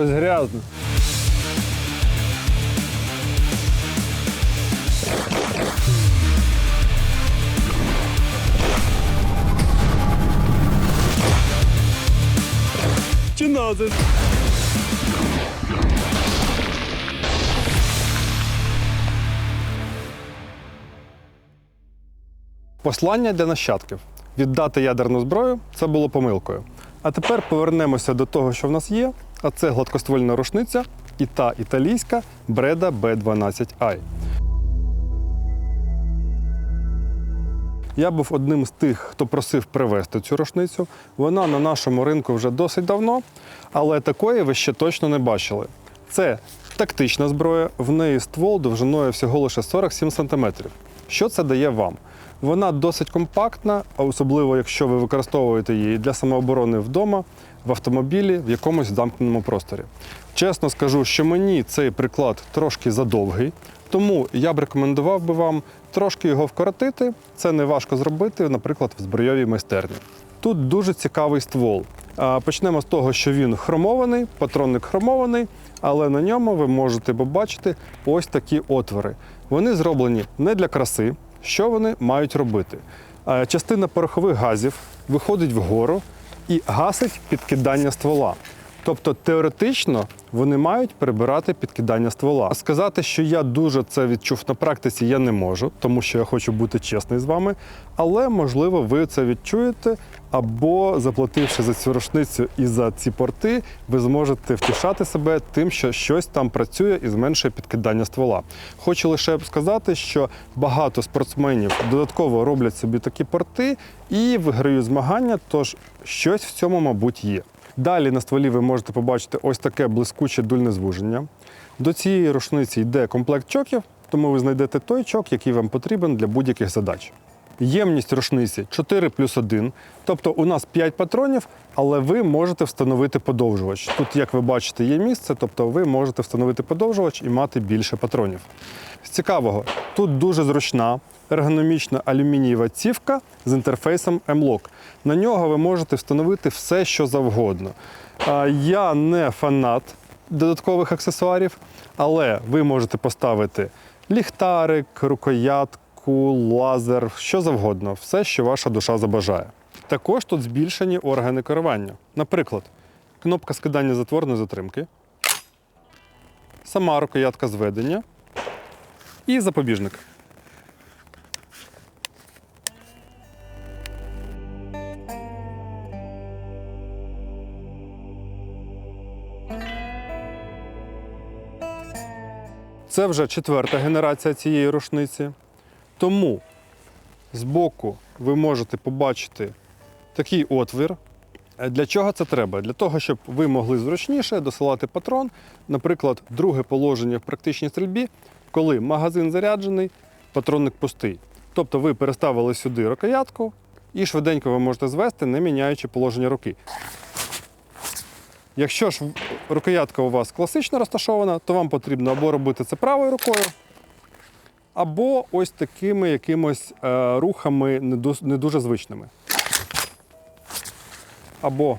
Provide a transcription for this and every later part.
щось грязне. Чи назад? Послання для нащадків. Віддати ядерну зброю це було помилкою. А тепер повернемося до того, що в нас є, а це гладкоствольна рушниця і та італійська Бреда B12i. Я був одним з тих, хто просив привезти цю рушницю. Вона на нашому ринку вже досить давно, але такої ви ще точно не бачили. Це тактична зброя, в неї ствол довжиною всього лише 47 см. Що це дає вам? Вона досить компактна, особливо якщо ви використовуєте її для самооборони вдома, в автомобілі, в якомусь замкненому просторі. Чесно скажу, що мені цей приклад трошки задовгий, тому я б рекомендував би вам трошки його вкоротити. Це не важко зробити, наприклад, в збройовій майстерні. Тут дуже цікавий ствол. Почнемо з того, що він хромований, патронник хромований, але на ньому ви можете побачити ось такі отвори. Вони зроблені не для краси. Що вони мають робити? Частина порохових газів виходить вгору і гасить підкидання ствола. Тобто теоретично вони мають прибирати підкидання ствола. Сказати, що я дуже це відчув на практиці, я не можу, тому що я хочу бути чесний з вами. Але можливо, ви це відчуєте, або заплативши за цю рушницю і за ці порти, ви зможете втішати себе тим, що щось там працює і зменшує підкидання ствола. Хочу лише сказати, що багато спортсменів додатково роблять собі такі порти і виграють змагання, тож щось в цьому, мабуть, є. Далі на стволі ви можете побачити ось таке блискуче дульне звуження. До цієї рушниці йде комплект чоків, тому ви знайдете той чок, який вам потрібен для будь-яких задач. Ємність рушниці 4 плюс 1, тобто у нас 5 патронів, але ви можете встановити подовжувач. Тут, як ви бачите, є місце, тобто ви можете встановити подовжувач і мати більше патронів. З цікавого, тут дуже зручна ергономічна алюмінієва цівка з інтерфейсом M-Lock. На нього ви можете встановити все, що завгодно. Я не фанат додаткових аксесуарів, але ви можете поставити ліхтарик, рукоятку, лазер, що завгодно, все, що ваша душа забажає. Також тут збільшені органи керування. Наприклад, кнопка скидання затворної затримки, сама рукоятка зведення і запобіжник. Це вже четверта генерація цієї рушниці. Тому збоку ви можете побачити такий отвір. Е, Для чого це треба? Для того, щоб ви могли зручніше досилати патрон, наприклад, друге положення в практичній стрільбі, коли магазин заряджений, патронник пустий. Тобто ви переставили сюди рукоятку і швиденько ви можете звести, не міняючи положення руки. Якщо ж рукоятка у вас класично розташована, то вам потрібно або робити це правою рукою, або ось такими якимось е, рухами не, дуже звичними. Або.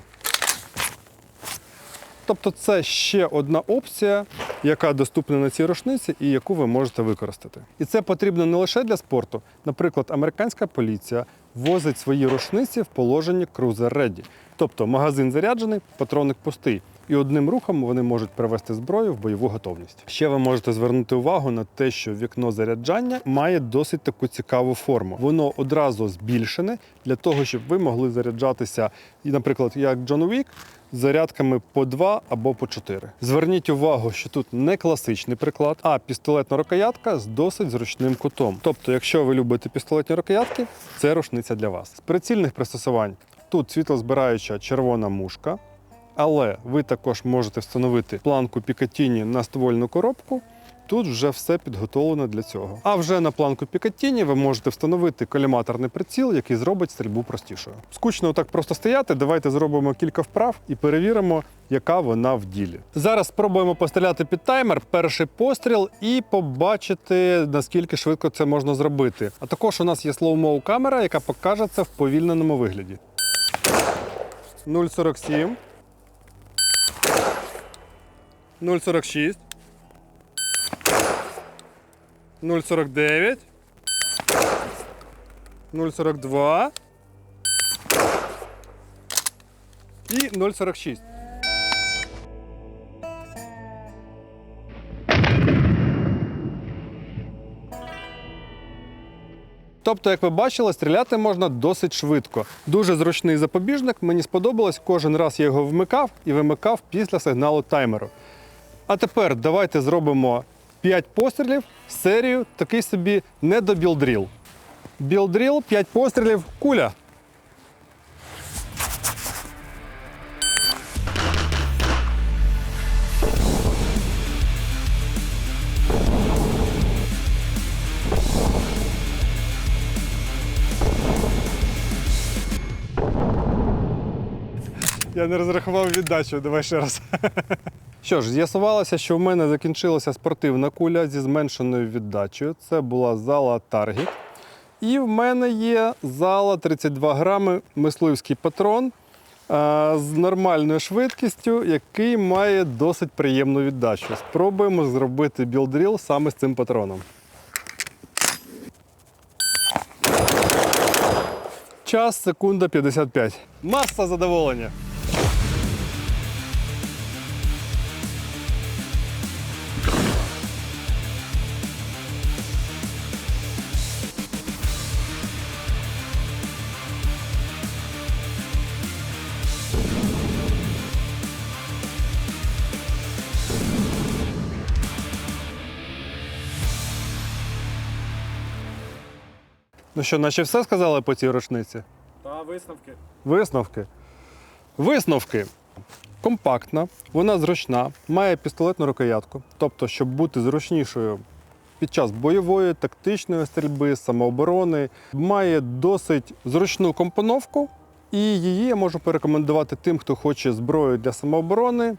Тобто це ще одна опція, яка доступна на цій рушниці і яку ви можете використати. І це потрібно не лише для спорту. Наприклад, американська поліція возить свої рушниці в положенні Cruiser Ready. Тобто магазин заряджений, патронник пустий. І одним рухом вони можуть привести зброю в бойову готовність. Ще ви можете звернути увагу на те, що вікно заряджання має досить таку цікаву форму. Воно одразу збільшене для того, щоб ви могли заряджатися, наприклад, як Джон Уік, з зарядками по 2 або по 4. Зверніть увагу, що тут не класичний приклад, а пістолетна рукоятка з досить зручним кутом. Тобто, якщо ви любите пістолетні рукоятки, це рушниця для вас. З прицільних пристосувань тут світлозбираюча червона мушка. Але ви також можете встановити планку Пікатіні на ствольну коробку. Тут вже все підготовлено для цього. А вже на планку Пікатіні ви можете встановити коліматорний приціл, який зробить стрільбу простішою. Скучно так просто стояти. Давайте зробимо кілька вправ і перевіримо, яка вона в ділі. Зараз спробуємо постріляти під таймер, перший постріл, і побачити, наскільки швидко це можна зробити. А також у нас є слоумоу камера, яка покаже це в повільненому вигляді. 0,47. 0,46. 0,49. 0,42. І 0,46. Тобто, як ви бачили, стріляти можна досить швидко. Дуже зручний запобіжник. Мені сподобалось. Кожен раз я його вмикав і вимикав після сигналу таймеру. А тепер давайте зробимо 5 пострілів, серію, такий собі недобілдріл. Білдріл, 5 пострілів, куля. Я не розрахував віддачу, давай ще раз. Що ж, з'ясувалося, що в мене закінчилася спортивна куля зі зменшеною віддачею. Це була зала Таргіт. І в мене є зала 32 грами мисливський патрон з нормальною швидкістю, який має досить приємну віддачу. Спробуємо зробити білдріл саме з цим патроном. Час секунда 55. Маса задоволення. Ну що, наче все сказали по цій рушниці? Та висновки. Висновки. Висновки. Компактна, вона зручна, має пістолетну рукоятку. Тобто, щоб бути зручнішою під час бойової, тактичної стрільби, самооборони, має досить зручну компоновку, і її я можу порекомендувати тим, хто хоче зброю для самооборони,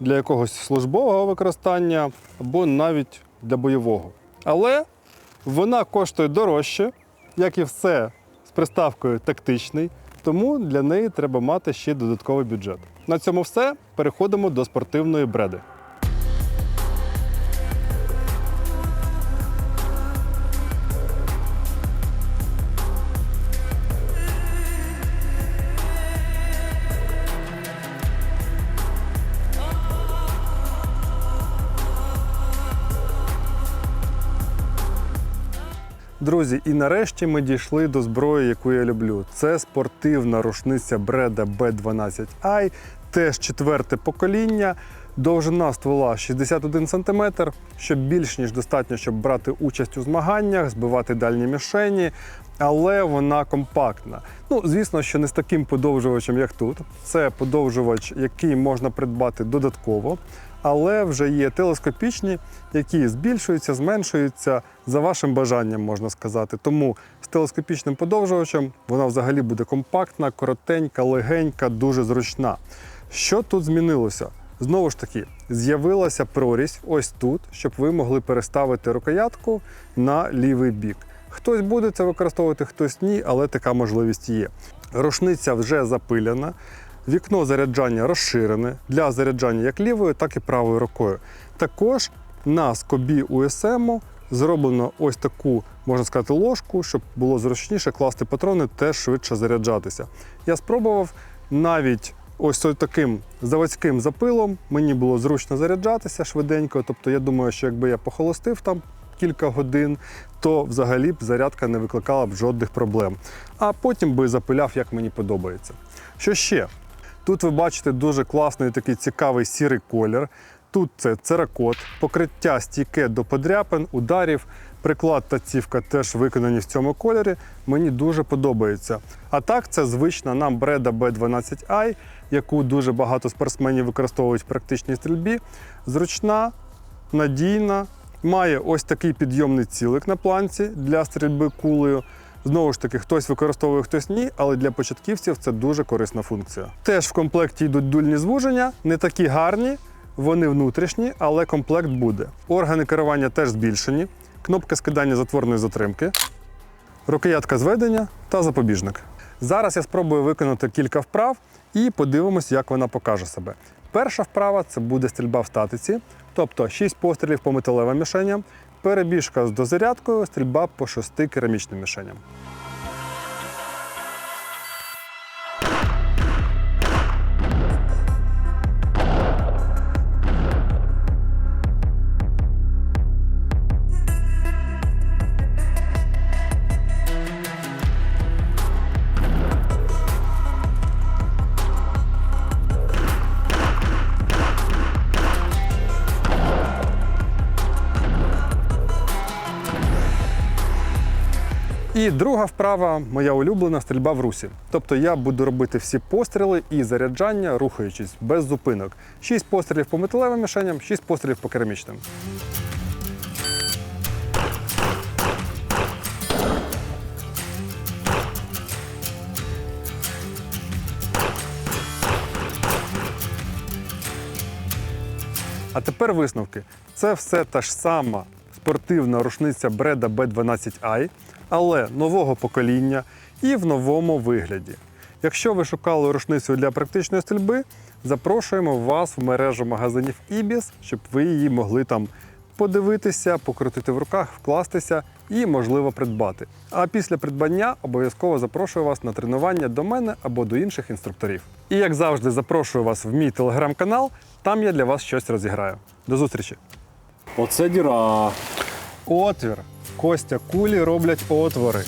для якогось службового використання або навіть для бойового. Але вона коштує дорожче, як і все з приставкою тактичний, тому для неї треба мати ще додатковий бюджет. На цьому все. Переходимо до спортивної бреди. Друзі, і нарешті ми дійшли до зброї, яку я люблю. Це спортивна рушниця Бреда B12i, теж четверте покоління. Довжина ствола 61 см, що більш ніж достатньо, щоб брати участь у змаганнях, збивати дальні мішені, але вона компактна. Ну, звісно, що не з таким подовжувачем, як тут. Це подовжувач, який можна придбати додатково, але вже є телескопічні, які збільшуються, зменшуються за вашим бажанням, можна сказати. Тому з телескопічним подовжувачем вона взагалі буде компактна, коротенька, легенька, дуже зручна. Що тут змінилося? Знову ж таки, з'явилася прорізь ось тут, щоб ви могли переставити рукоятку на лівий бік. Хтось буде це використовувати, хтось ні, але така можливість є. Рушниця вже запиляна, вікно заряджання розширене для заряджання як лівою, так і правою рукою. Також на скобі USM зроблено ось таку, можна сказати, ложку, щоб було зручніше класти патрони, теж швидше заряджатися. Я спробував навіть ось таким заводським запилом. Мені було зручно заряджатися швиденько. Тобто, я думаю, що якби я похолостив там кілька годин, то взагалі б зарядка не викликала б жодних проблем. А потім би запиляв, як мені подобається. Що ще? Тут ви бачите дуже класний такий цікавий сірий колір. Тут це церакот, покриття стійке до подряпин, ударів. Приклад та цівка теж виконані в цьому кольорі. Мені дуже подобається. А так, це звична нам бреда B12i, яку дуже багато спортсменів використовують в практичній стрільбі. Зручна, надійна, має ось такий підйомний цілик на планці для стрільби кулею. Знову ж таки, хтось використовує, хтось ні, але для початківців це дуже корисна функція. Теж в комплекті йдуть дульні звуження, не такі гарні, вони внутрішні, але комплект буде. Органи керування теж збільшені, кнопка скидання затворної затримки, рукоятка зведення та запобіжник. Зараз я спробую виконати кілька вправ і подивимось, як вона покаже себе. Перша вправа це буде стрільба в статиці, тобто 6 пострілів по металевим мішеням, перебіжка з дозарядкою, стрільба по шести керамічним мішеням. І друга вправа моя улюблена стрільба в русі. Тобто я буду робити всі постріли і заряджання, рухаючись без зупинок. 6 пострілів по металевим мішеням, 6 пострілів по керамічним. А тепер висновки. Це все та ж сама спортивна рушниця Бреда B12i, але нового покоління і в новому вигляді. Якщо ви шукали рушницю для практичної стрільби, запрошуємо вас в мережу магазинів Ibis, щоб ви її могли там подивитися, покрутити в руках, вкластися і, можливо, придбати. А після придбання обов'язково запрошую вас на тренування до мене або до інших інструкторів. І як завжди, запрошую вас в мій телеграм-канал, там я для вас щось розіграю. До зустрічі! Оце діра. Отвір. Костя, кулі роблять отвори.